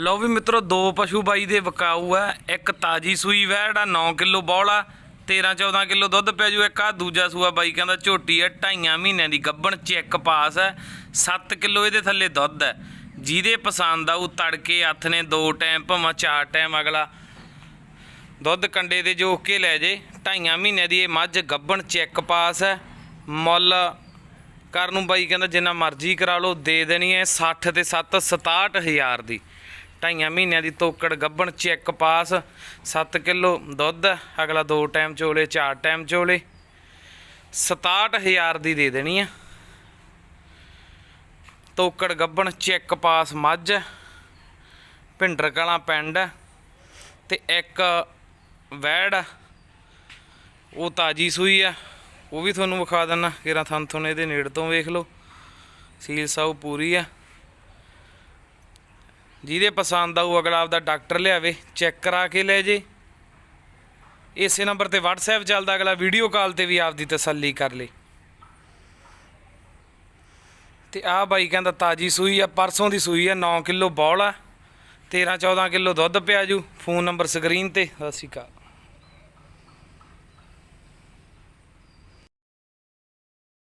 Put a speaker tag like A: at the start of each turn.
A: ਲਓ ਵੀ ਮਿੱਤਰੋ, ਦੋ ਪਸ਼ੂ ਬਾਈ ਦੇ ਵਿਕਾਊ ਆ। ਇੱਕ ਤਾਜੀ ਸੂਈ ਵੈੜ ਆ 9 ਕਿਲੋ ਬੌਲਾ 13 14 ਕਿਲੋ ਦੁੱਧ ਪੈ ਜੂ ਇੱਕ ਆ। ਦੂਜਾ ਸੂਆ ਬਾਈ ਕਹਿੰਦਾ ਝੋਟੀ ਆ, ਢਾਈਆਂ ਮਹੀਨਿਆਂ ਦੀ ਗੱਬਣ ਚੈੱਕ ਪਾਸ ਹੈ 7 ਕਿਲੋ ਇਹਦੇ ਥੱਲੇ ਦੁੱਧ ਹੈ ਜਿਹਦੇ ਪਸੰਦ ਆਊ ਤੜਕੇ ਹੱਥ ਨੇ ਦੋ ਟਾਈਮ, ਭਾਵੇਂ ਚਾਰ ਟਾਈਮ ਅਗਲਾ। ਦੁੱਧ ਕੰਡੇ ਦੇ ਜੋਖ ਕੇ ਲੈ ਜੇ। ਢਾਈਆਂ ਮਹੀਨਿਆਂ ਦੀ ਇਹ ਮੱਝ ਗੱਬਣ ਚੈੱਕ ਪਾਸ ਹੈ ਮੁੱਲ ਕਰਨ ਨੂੰ ਬਾਈ ਕਹਿੰਦਾ ਜਿੰਨਾ ਮਰਜ਼ੀ ਕਰਾ ਲਓ, ਦੇ ਦੇਣੀ ਹੈ 60 ਤੇ 7 67000 ਦੀ। ਢਾਈਆਂ ਮਹੀਨਿਆਂ ਦੀ ਤੋਕੜ ਗੱਬਣ ਚੈੱਕ ਪਾਸ। 7 ਕਿਲੋ ਦੁੱਧ ਹੈ, ਅਗਲਾ ਦੋ ਟਾਈਮ ਚੋਲੇ ਚਾਰ ਟਾਈਮ ਚੋਲੇ। 67000 ਦੀ ਦੇ ਦੇਣੀ ਆ। ਤੋਕੜ ਗੱਬਣ ਚੈੱਕ ਪਾਸ ਮੱਝ ਹੈ। ਭਿੰਡਰ ਕਲਾਂ ਪਿੰਡ ਹੈ ਤੇ ਇੱਕ ਵੈੜ। ਆ, ਉਹ ਤਾਜੀ ਸੂਈ ਆ। ਉਹ ਵੀ ਤੁਹਾਨੂੰ ਵਿਖਾ ਦਿੰਨਾ। ਕਿਰਾਂ ਥਣ ਥੁਣ ਇਹਦੇ ਨੇੜ ਤੋਂ ਵੇਖ ਲਓ। ਸੀਲ ਸਾਊ ਪੂਰੀ ਆ। ਜਿਹਦੇ ਪਸੰਦ ਆਊ, ਅਗਲਾ ਆਪਦਾ ਡਾਕਟਰ ਲਿਆਵੇ, ਚੈੱਕ ਕਰਾ ਕੇ ਲੈ ਜੇ। ਇਸੇ ਨੰਬਰ ਤੇ WhatsApp ਚੱਲਦਾ, ਅਗਲਾ ਵੀਡੀਓ ਕਾਲ ਤੇ ਵੀ ਆਪਦੀ ਤਸੱਲੀ ਕਰ ਲੇ। ਤੇ ਆਹ ਬਾਈ ਕਹਿੰਦਾ, ਤਾਜੀ ਸੂਈ ਆ, ਪਰਸੋਂ ਦੀ ਸੂਈ ਆ 9 ਕਿਲੋ ਬੌਲ ਆ 13 14 ਕਿਲੋ ਦੁੱਧ ਪਿਆ ਜੂ, ਫੋਨ ਨੰਬਰ ਸਕਰੀਨ ਤੇ, ਸਤਿ ਸ਼੍ਰੀ ਅਕਾਲ।